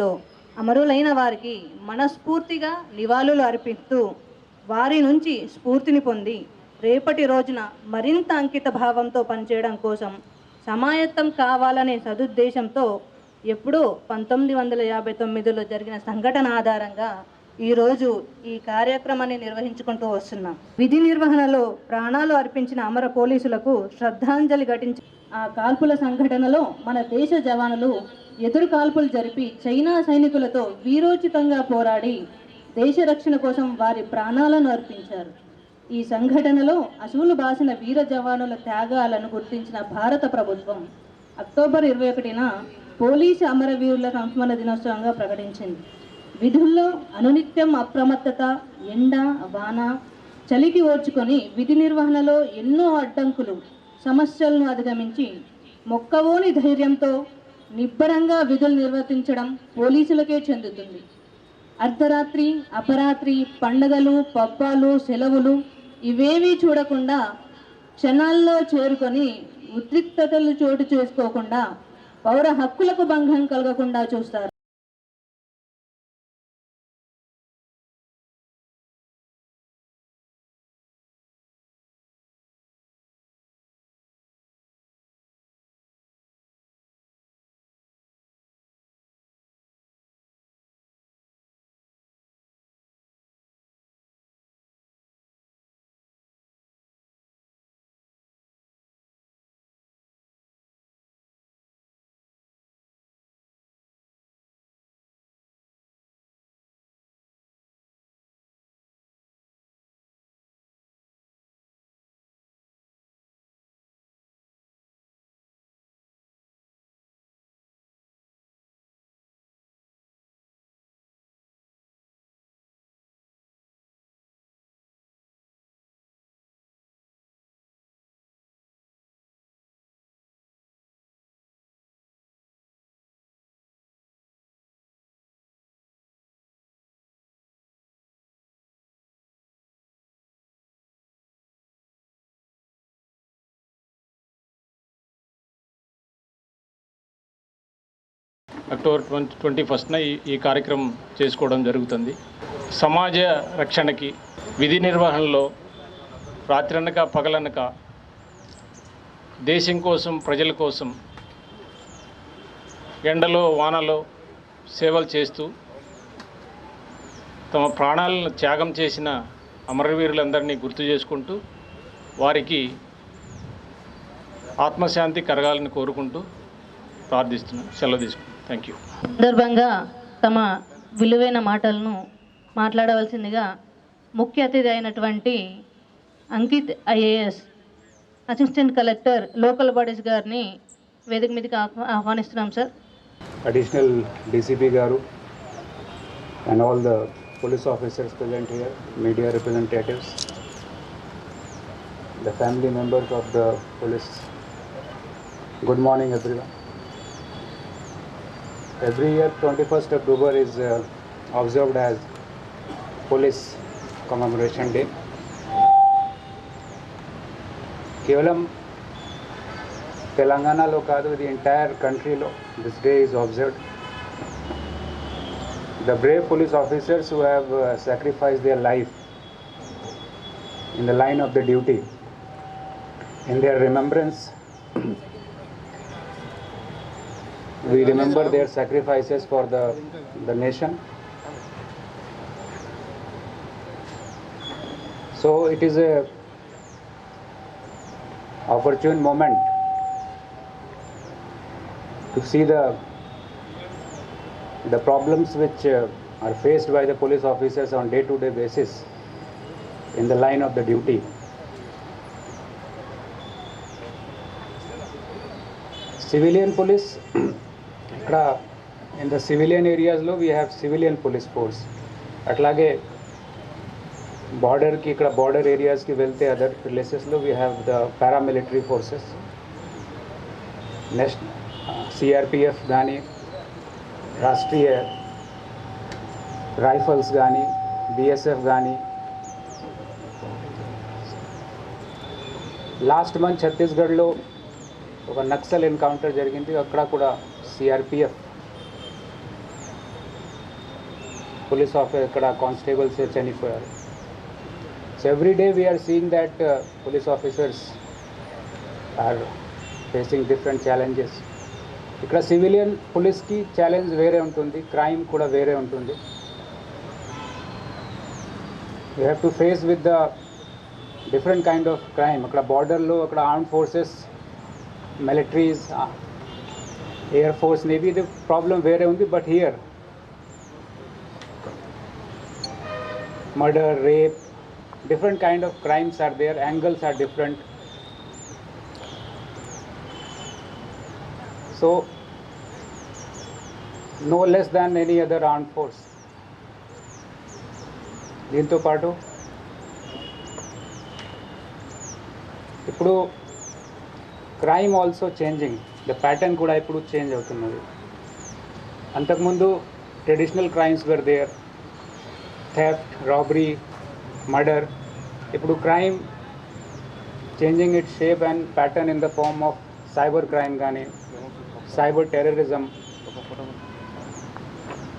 లో అమరులైన వారికి మనస్ఫూర్తిగా నివాళులు అర్పిస్తూ వారి నుంచి స్ఫూర్తిని పొంది రేపటి రోజున మరింత అంకిత భావంతో పనిచేయడం కోసం సమాయత్తం కావాలనే సదుద్దేశంతో ఎప్పుడో పంతొమ్మిది వందల యాభై తొమ్మిదిలో జరిగిన సంఘటన ఆధారంగా ఈరోజు ఈ కార్యక్రమాన్ని నిర్వహించుకుంటూ వస్తున్నాం. విధి నిర్వహణలో ప్రాణాలు అర్పించిన అమర పోలీసులకు శ్రద్ధాంజలి ఘటించి ఆ కాల్పుల సంఘటనలో మన దేశ జవానులు ఎదురు కాల్పులు జరిపి చైనా సైనికులతో వీరోచితంగా పోరాడి దేశ రక్షణ కోసం వారి ప్రాణాలను అర్పించారు. ఈ సంఘటనలో అశువులు బాసిన వీర జవానుల త్యాగాలను గుర్తించిన భారత ప్రభుత్వం అక్టోబర్ ఇరవై ఒకటిన పోలీసు అమరవీరుల సంస్మరణ దినోత్సవంగా ప్రకటించింది. విధుల్లో అనునిత్యం అప్రమత్తత ఎండ వాన చలికి ఓర్చుకొని విధి నిర్వహణలో ఎన్నో అడ్డంకులు సమస్యలను అధిగమించి మొక్కవోని ధైర్యంతో నిబ్బరంగా విధులు నిర్వర్తించడం పోలీసులకే చెందుతుంది. అర్ధరాత్రి అపరాత్రి పండగలు పబ్బాలు సెలవులు ఇవేవీ చూడకుండా క్షణాల్లో చేరుకొని ఉద్రిక్తతలు చోటు చేసుకోకుండా పౌర హక్కులకు భంగం కలగకుండా చూస్తారు. అక్టోబర్ ట్వంటీ ట్వంటీ ఫస్ట్న ఈ ఈ కార్యక్రమం చేసుకోవడం జరుగుతుంది. సమాజ రక్షణకి విధి నిర్వహణలో రాత్రనక పగలనక దేశం కోసం ప్రజల కోసం ఎండలో వానలో సేవలు చేస్తూ తమ ప్రాణాలను త్యాగం చేసిన అమరవీరులందరినీ గుర్తు చేసుకుంటూ వారికి ఆత్మశాంతి కరగాలని కోరుకుంటూ ప్రార్థిస్తున్నాను సెలవు తీసుకుంటాను సందర్భంగా తమ విలువైన మాటలను మాట్లాడవలసిందిగా ముఖ్య అతిథి అయినటువంటి Ankit IAS assistant collector local bodies గారిని వేదిక మీదకి ఆహ్వానిస్తున్నాం సార్. అడిషనల్ డీసీపీ గారు and all the police officers present here media representatives the family members of the police good morning everyone Every year, 21st October is uh, observed as Police Commemoration Day. Kevalam, Telangana Lokadu, the entire country, lo, this day is observed. The brave police officers who have uh, sacrificed their life in the line of the duty, in their remembrance, we remember their sacrifices for the, the nation. So it is a opportune moment to see the the problems which uh, are faced by the police officers on day to day basis in the line of the duty. Civilian police అక్కడ in the civilian ఏరియాస్లో we have civilian police force అట్లాగే బార్డర్కి ఇక్కడ border ఏరియాస్కి వెళ్తే other ప్లేసెస్లో we have the paramilitary forces next CRPF కానీ Rashtriya rifles కానీ బిఎస్ఎఫ్ కానీ లాస్ట్ మంత్ ఛత్తీస్గఢ్లో ఒక నక్సల్ ఎన్కౌంటర్ జరిగింది. అక్కడ కూడా సిఆర్పిఎఫ్ పోలీస్ ఆఫీసర్ ఇక్కడ కానిస్టేబుల్స్ చనిపోయారు. So every day we are seeing that police officers are facing different challenges ఇక్కడ సివిలియన్ పోలీస్కి ఛాలెంజ్ వేరే ఉంటుంది క్రైమ్ కూడా వేరే ఉంటుంది. You have to face with the different kind of crime అక్కడ బార్డర్లో అక్కడ arm forces militaries air force navy ఇది ప్రాబ్లం వేరే ఉంది but here murder, rape, different kind of crimes are there, angles are different. So, no less than any other armed force. దీంతో పాటు ఇప్పుడు crime also changing the pattern కూడా ఇప్పుడు change అవుతున్నది. అంతకుముందు traditional crimes were there theft robbery murder ఇప్పుడు crime changing it shape and pattern in the form of cyber crime కానీ cyber terrorism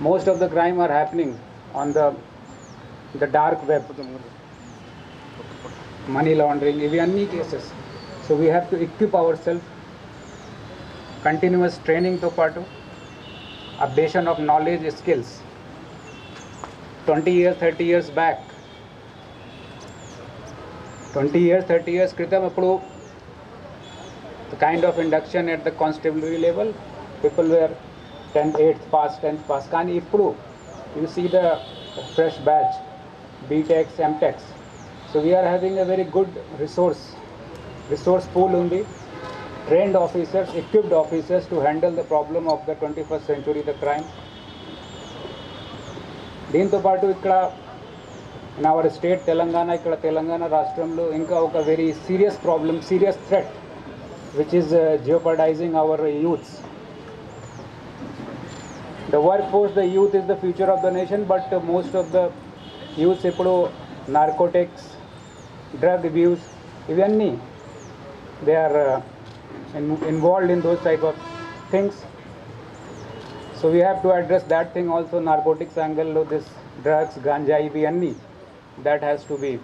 most of the crime are happening on the the dark web money laundering ఇవి అన్ని cases so we have to equip our self continuous training to પાટું updation of knowledge skills 20 years 30 years back 20 years 30 years kritam aplo the kind of induction at the constabulary level people were 10th 8th pass 10th pass Can improve. you see the fresh batch btechs mtechs so we are having a very good resource resource pool only trained officers, equipped officers to handle the problem of the 21st century, the crime. దీంతో పాటు ఇక్కడ in our state Telangana ఇక్కడ తెలంగాణ రాష్ట్రంలో ఇంకా ఒక very serious problem serious threat which is jeopardising our youths the work force the youth is the future of the nation but most of the youths ఇప్పుడు narcotics drug abuse ఇవన్నీ they are involved in those type of things. So we have to address that thing also narcotics angle of this drugs ganja ivi that has to be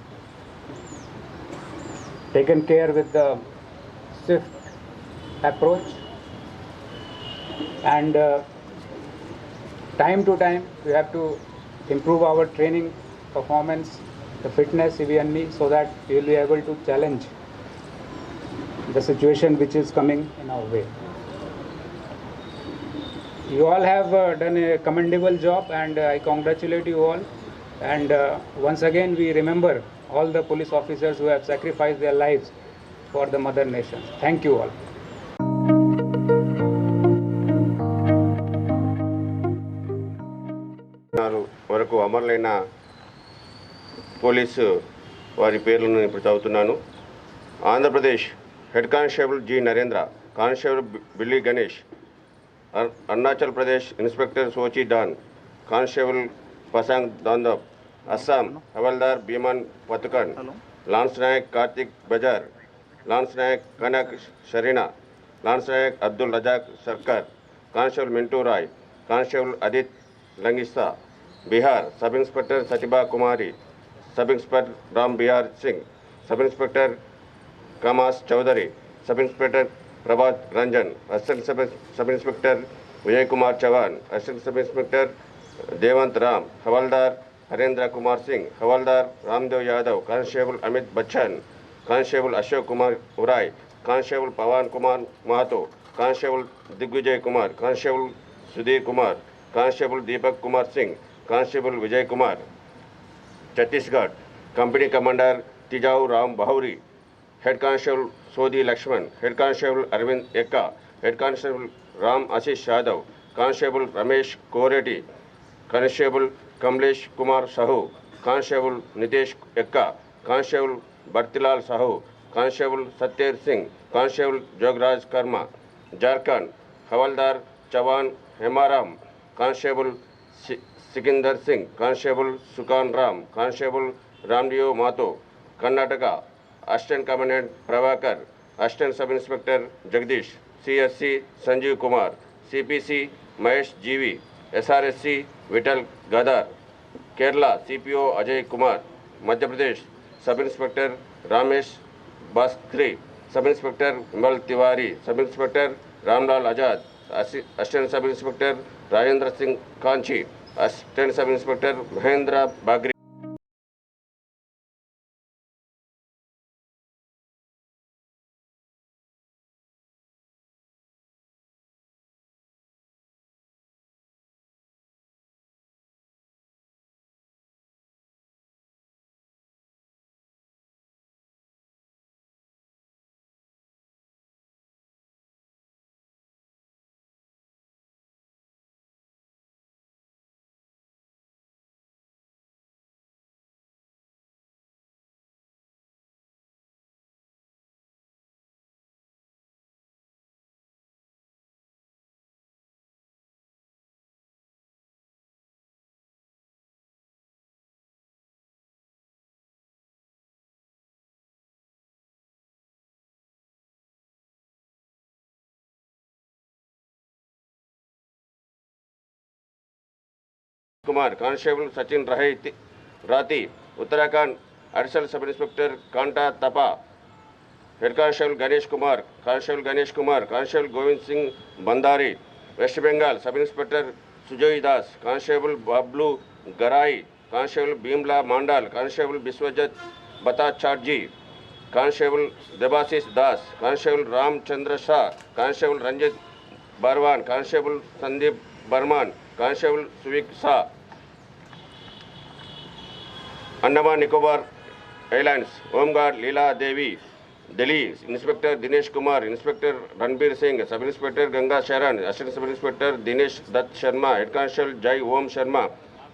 taken care with the swift approach. And uh, time to time we have to improve our training performance the fitness ivi so that we will be able to challenge the situation which is coming in our way. You all have uh, done a commendable job and uh, I congratulate you all. And uh, once again, we remember all the police officers who have sacrificed their lives for the mother nation. Thank you all. వరకు అమరులైన police వారి పేర్లను ఇప్పుడు చదువుతున్నాను Andhra Pradesh head constable G Narendra constable Billi Ganesh Arunachal Pradesh inspector Sochi Don constable Pasang Dandup Assam havildar Bhiman Patkan lance naik Kartik Bazar lance naik Kanak Sharina lance naik Abdul Razak Sarkar constable Mintu Rai constable Adit Langista Bihar sub inspector Sachiba कुमारी sub inspector Ram Bihar Singh sub inspector कामास Chaudhary, sub inspector Prabhat Ranjan, assistant sub sub inspector Vijay Kumar Chauhan, assistant sub inspector Devant Ram, havildar Harendra Kumar Singh, havildar Ramdev Yadav, constable Amit Bachchan, constable Ashok Kumar Urai, constable Pawan Kumar Mahto, constable Digvijay Kumar, constable Sudhir Kumar, constable Deepak Kumar Singh, constable Vijay Kumar. Chhattisgarh company commander Tijau Ram Bahuri head constable Sodi Laxman head constable Arvind Ekka head constable Ram Ashish Yadav constable Ramesh Koreti constable Kamlesh Kumar Sahu constable Nitesh Ekka constable Bhartilal Sahu constable Satyer Singh constable Jograj Karma Jharkhand havildar Chavan Hemaram constable Sikandar Singh constable Sukan Ram constable Ramdeo Mato Karnataka assistant commandant Prabhakar assistant sub inspector Jagdish CSC Sanjeev Kumar CPC Mahesh GV SRSC Vithal Gadar Kerala CPO Ajay Kumar Madhya Pradesh sub inspector Ramesh Bastri sub inspector Vimal Tiwari sub inspector Ramlal Azad assistant sub inspector Rajendra Singh Kanchi assistant sub inspector Mahendra Bagri Kumar constable Sachin Rahe Rati Uttarakhand additional sub inspector Kanta Thapa head constable Ganesh Kumar constable Ganesh Kumar constable Govind Singh Bhandari west Bengal sub inspector Sujoy Das constable Bablu Garai constable Bhimla Mandal constable Biswajit Bhattacharjee constable Debashish Das constable Ramchandra Shah constable Ranjit Barwan constable Sandeep Barman constable Suvik Shah Andaman Nicobar airlines home guard Leela Devi Delhi inspector Dinesh Kumar inspector Ranbir Singh sub inspector Ganga Sharan assistant sub inspector Dinesh Dutt Sharma head constable Jai Om Sharma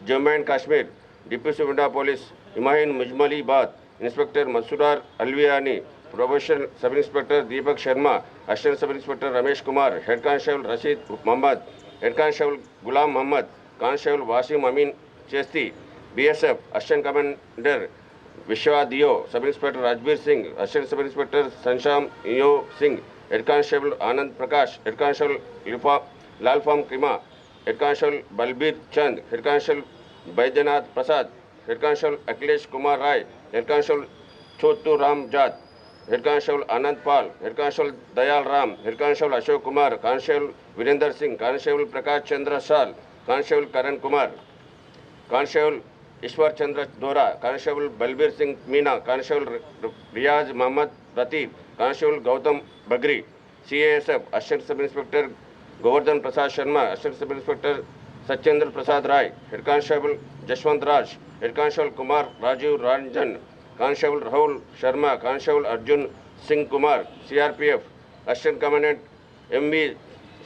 Jammu and Kashmir deputy सुबेंडा police Himayan Mujmalibad inspector Masurar Alviyani probation sub inspector Deepak Sharma assistant sub inspector Ramesh Kumar head constable Rashid Mohammad head constable Ghulam Mohammad constable Wasim Amin Chishti BSF assistant commander Vishwa Deo sub inspector Rajveer Singh assistant sub inspector Sansham Yo Singh head constable Anand Prakash head constable Lipha Lalpham Krima head constable Balbir Chand head constable Baidyanath Prasad head constable Akhilesh Kumar Rai head constable Chhotu Ram Jat head constable Anand Pal head constable Dayal Ram head constable Ashok Kumar constable Virendra Singh constable Prakash Chandra Sal constable Karan Kumar constable Ishwar Chandra Dora constable Balbir Singh Meena, constable Riyaz Mohammad Ratib, constable Gautam Bagri CASF assistant sub inspector Govardhan Prasad Sharma, assistant sub inspector Satyendra Prasad Rai head constable Jaswant Raj head constable Kumar Rajeev Ranjan, constable Rahul Sharma, constable Arjun Singh Kumar CRPF assistant commandant M V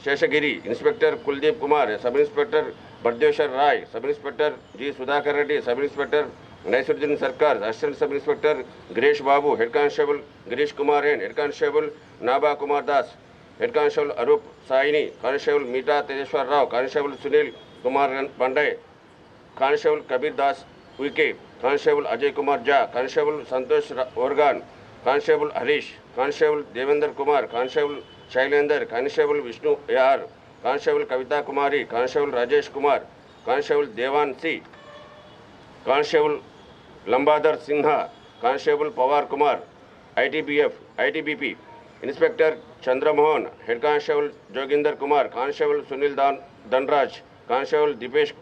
Seshagiri inspector Kuldeep Kumar sub inspector Bardeshwar Rai sub inspector ji Sudhakar Reddy sub inspector Naisuddin Sarkar assistant sub inspector Girish Babu head constable Girish Kumar and head constable Naba Kumar Das head constable Arup Saini constable Meeta Tejeswar Rao constable Sunil Kumar Pandey constable Kabir Das Uikey constable Ajay Kumar Jha constable Santosh Oraon constable Harish constable Devendra Kumar constable Shailender, constable Vishnu Yar constable Kavita Kumari, constable Rajesh Kumar, constable Dewan Singh constable Lambadhar Sinha, constable Pawar Kumar, ITBF, ITBP, inspector Chandramohan, head constable Joginder Kumar, constable Sunil Dan, Dhanraj, constable Deepesh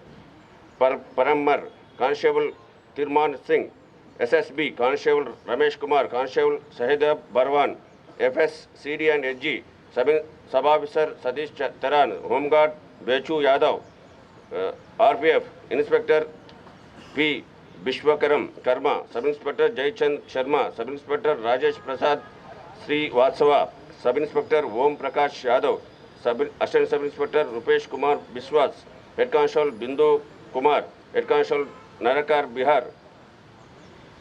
Par, Parmar, constable Tirman Singh, SSB, constable Ramesh Kumar, constable Sahdev Barwan F S C D and H G sub sub officer officer Satish Taran, home guard Bechu Yadav RPF inspector P Vishwakarma Sharma sub inspector Jaichand Sharma sub inspector Rajesh Prasad श्रीवात्सव sub inspector Om Prakash Yadav सब assistant sub inspector Rupesh Kumar Vishwas head constable Bindu Kumar, head constable Narkar Bihar,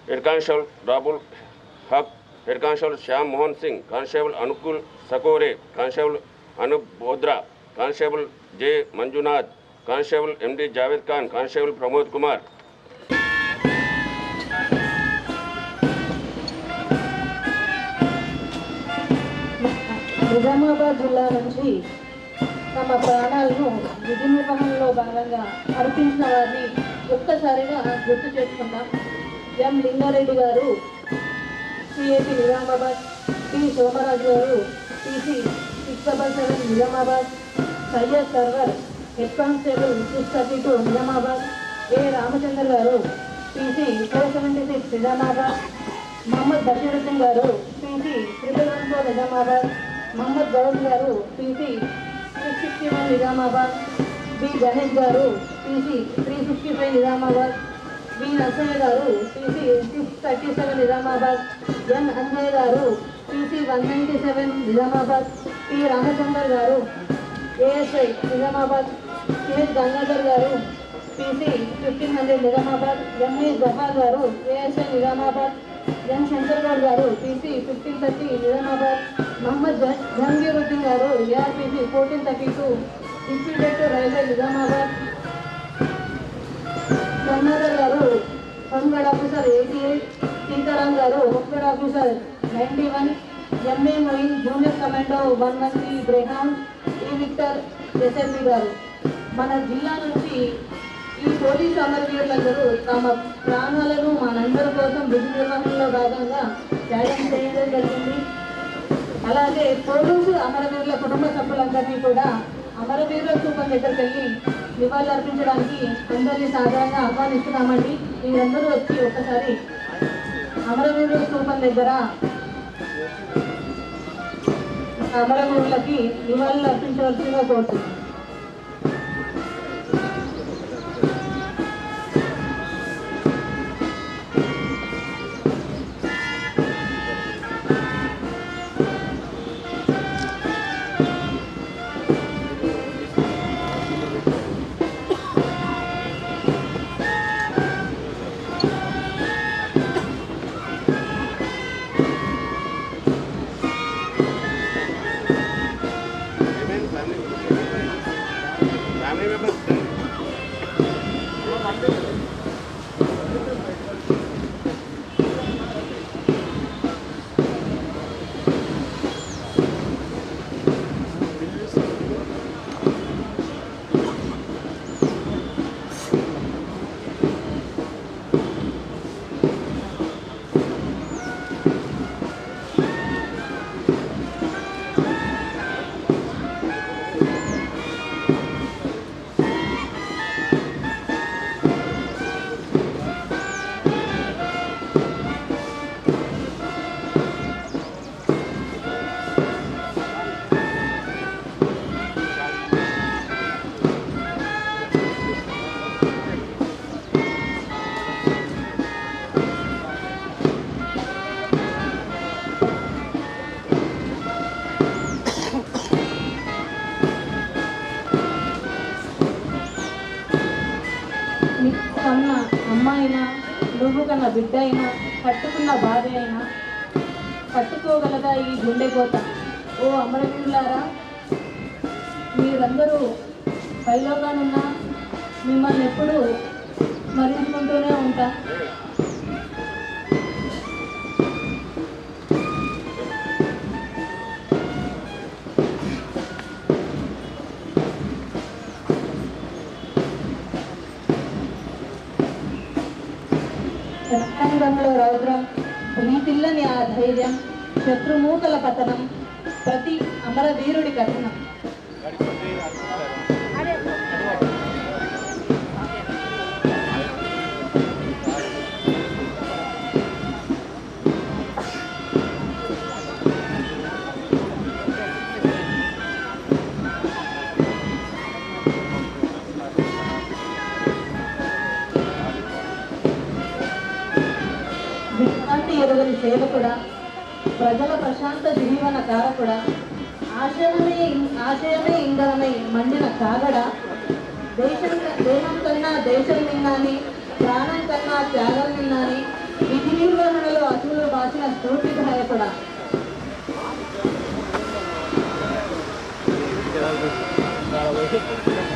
head constable Rabul Haq, head constable Shyam Mohan Singh, constable Anukul Sakore constable Anup Bodra constable J. Manjunath constable MD Javed Khan constable Pramod Kumar. Nizamabad జిల్లా నుంచి తమ ప్రాణాలను విధి నిర్వహణలో భాగంగా అర్పించిన వారిని ఒక్కసారిగా గుర్తు చేసుకున్నాం ఎం. లింగారెడ్డి గారు CAP Nizamabad T Somaraju garu TC six double seven Nizamabad Syed Sarwar head constable six thirty two Nizamabad A Ramachandra garu PC four seventy six Nizamabad Mohammed Basheeruddin garu PC triple one four Nizamabad Mohammed Goud garu PC six sixty one Nizamabad B Ganesh garu PC three sixty five Nizamabad B Narsaiah garu PC six thirty seven Nizamabad. N Anjaiah garu PC one ninety seven Nizamabad. P Ramachandar garu ASI Nizamabad. KS Gangadhar garu PC fifteen hundred Nizamabad. MA Jafar garu ASI Nizamabad. N Shankar garu garu PC fifteen thirty Nizamabad. Mohammed Jahangeeruddin garu ARPC fourteen thirty two. Institute railway Nizamabad. Gangadhar garu home guard officer eighty eight Sitaram garu home guard officer ninety one MA Moin junior commando one one three Brehan E Victor SSB గారు. మన జిల్లా నుంచి ఈ police అమరవీరులందరూ తమ ప్రాణాలను మనందరి కోసం విధి నిర్వహణలో భాగంగా త్యాగం చేయడం జరిగింది. అలాగే పోలీసు అమరవీరుల కుటుంబ సభ్యులందరినీ కూడా అమరవీరుల స్థూపం దగ్గరికి వెళ్ళి నివాళులు అర్పించడానికి అందరినీ సాధారణంగా ఆహ్వానిస్తున్నామండి. మీరందరూ వచ్చి ఒకసారి అమరవీరుల స్థూపం దగ్గర అమరవీరులకి నివాళులు అర్పించవలసిందిగా కోరుతున్నాం. తట్టుకోగలదా ఈ గుండె కోత? ఓ అమరవీరులారా మీరందరూ పైలోగానున్నా మిమ్మల్ని ఎప్పుడూ స్మరించుకుంటూనే ఉంటా. రంగంలో రౌద్రం పిల్లని ఆ ధైర్యం. శత్రుమూకల పతనం ప్రతి అమరవీరుడి కథనం విశ్రాంతి ఎరుగని సేవకుడా ప్రజల ప్రశాంత జీవన కారకుడ ఆశయమే ఆశయమే ఇంధనమై మండిన కాగడ దేశం దేహం కన్నా దేశం నిన్నాని ప్రాణం కన్నా త్యాగం నిన్నాని విధి నిర్వహణలో అసూలు బాసిన స్ఫూర్తిదాయకుడ Thank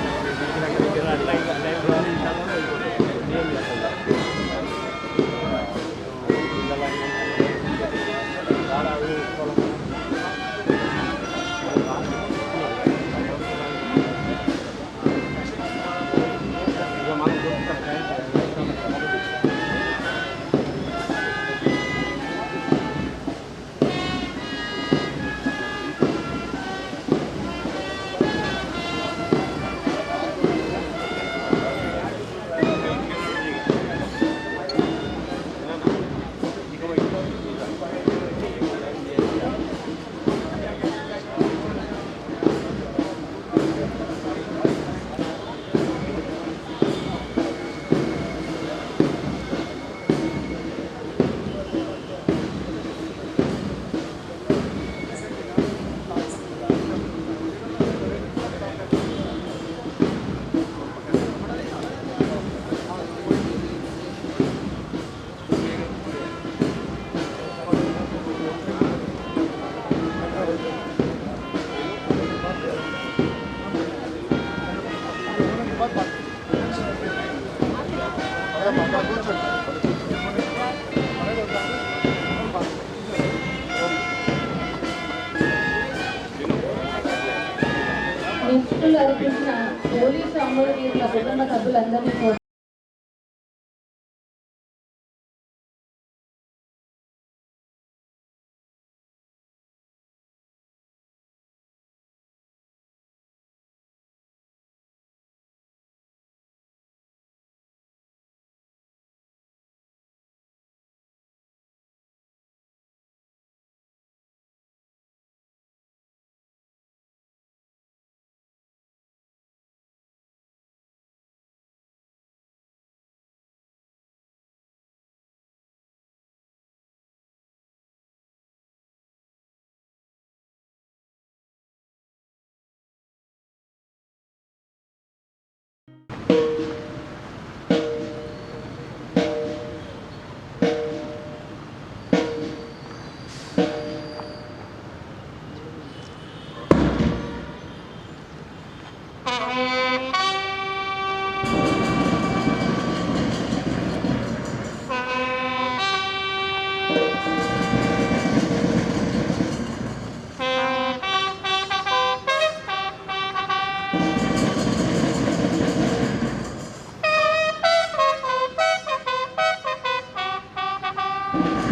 Thank you